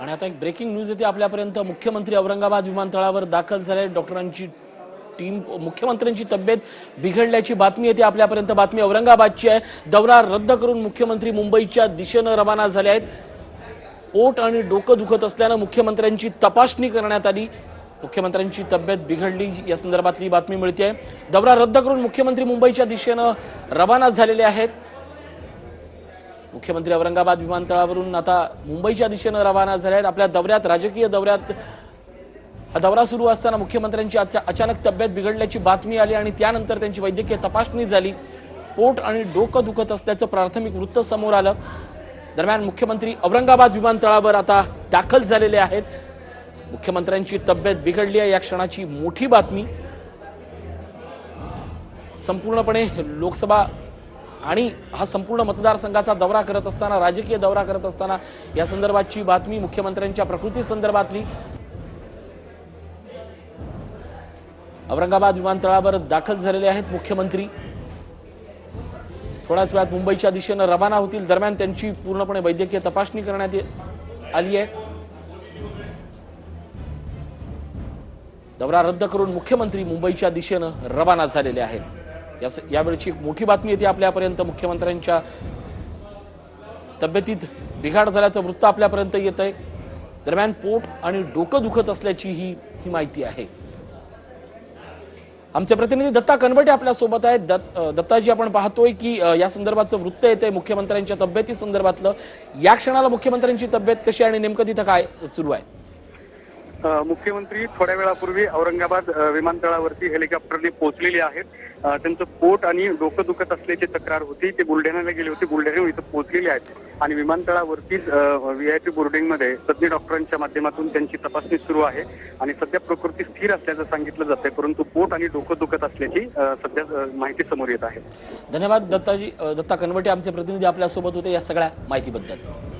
आणि आता एक ब्रेकिंग न्यूज येते आपल्यापर्यंत. मुख्यमंत्री औरंगाबाद विमानतळावर दाखल झाले डॉक्टरांची टीम मुख्यमंत्र्यांची तब्येत बिघडल्याची बातमी येते आपल्यापर्यंत. बातमी औरंगाबादची आहे. दौरा रद्द करून मुख्यमंत्री मुंबईच्या दिशेनं रवाना झाले आहेत. पोट आणि डोकं दुखत असल्यानं मुख्यमंत्र्यांची तपासणी करण्यात आली. मुख्यमंत्र्यांची तब्येत बिघडली. या संदर्भातली बातमी मिळते. दौरा रद्द करून मुख्यमंत्री मुंबईच्या दिशेनं रवाना झालेले आहेत. मुख्यमंत्री औरंगाबाद विमानतळावरून आता मुंबईच्या दिशेनं रवाना झाले आहेत आपल्या दौऱ्यात राजकीय दौऱ्यात हा दौरा सुरू असताना मुख्यमंत्र्यांची अचानक तब्येत बिघडल्याची बातमी आली आणि त्यानंतर त्यांची वैद्यकीय तपासणी झाली. पोट आणि डोकं दुखत असल्याचं प्राथमिक वृत्त समोर आलं. दरम्यान मुख्यमंत्री औरंगाबाद विमानतळावर आता दाखल झालेले आहेत. मुख्यमंत्र्यांची तब्येत बिघडली आहे या क्षणाची मोठी बातमी. संपूर्णपणे लोकसभा आणि हा संपूर्ण मतदारसंघाचा दौरा करत असताना राजकीय दौरा करत असताना या संदर्भातची बातमी मुख्यमंत्र्यांच्या प्रकृती संदर्भातली. औरंगाबाद विमानतळावर दाखल झालेले आहेत मुख्यमंत्री. थोड्याच वेळात मुंबईच्या दिशेनं रवाना होतील दरम्यान त्यांची पूर्णपणे वैद्यकीय तपासणी करण्यात आली आहे. दौरा रद्द करून मुख्यमंत्री मुंबईच्या दिशेनं रवाना झालेले आहेत. यास- यावेळची एक मोठी बातमी येते आपल्यापर्यंत. मुख्यमंत्र्यांच्या तब्येतीत बिघाड झाल्याचं वृत्त आपल्यापर्यंत येत आहे. दरम्यान पोट आणि डोकं दुखत असल्याची ही ही माहिती आहे. आमचे प्रतिनिधी दत्ता कनवटे आपल्यासोबत आहेत दत्त- दत्ताजी आपण पाहतोय की या संदर्भाचं वृत्त येते मुख्यमंत्र्यांच्या तब्येती संदर्भातलं. या क्षणाला मुख्यमंत्र्यांची तब्येत कशी आहे आणि नेमकं तिथं काय सुरू आहे? मुख्यमंत्री थोड्या वेळापूर्वी औरंगाबाद विमानतळावरती हेलिकॉप्टरने पोहोचलेले आहेत. त्यांचं पोट आणि डोकं दुखत असल्याची तक्रार होती. ते बुलढाण्याला गेले होते. बुलढाण्याहून इथं पोहोचलेले आहेत. आणि विमानतळावरतीच व्हीआयपी बोर्डिंगमध्ये तज्ज्ञ डॉक्टरांच्या माध्यमातून त्यांची तपासणी सुरू आहे. आणि सध्या प्रकृती स्थिर असल्याचं सांगितलं जातंय. परंतु पोट आणि डोकं दुखत असल्याची सध्या माहिती समोर येत आहे. धन्यवाद दत्ताजी. दत्ता कनवटे आमचे प्रतिनिधी आपल्यासोबत होते या सगळ्या माहितीबद्दल.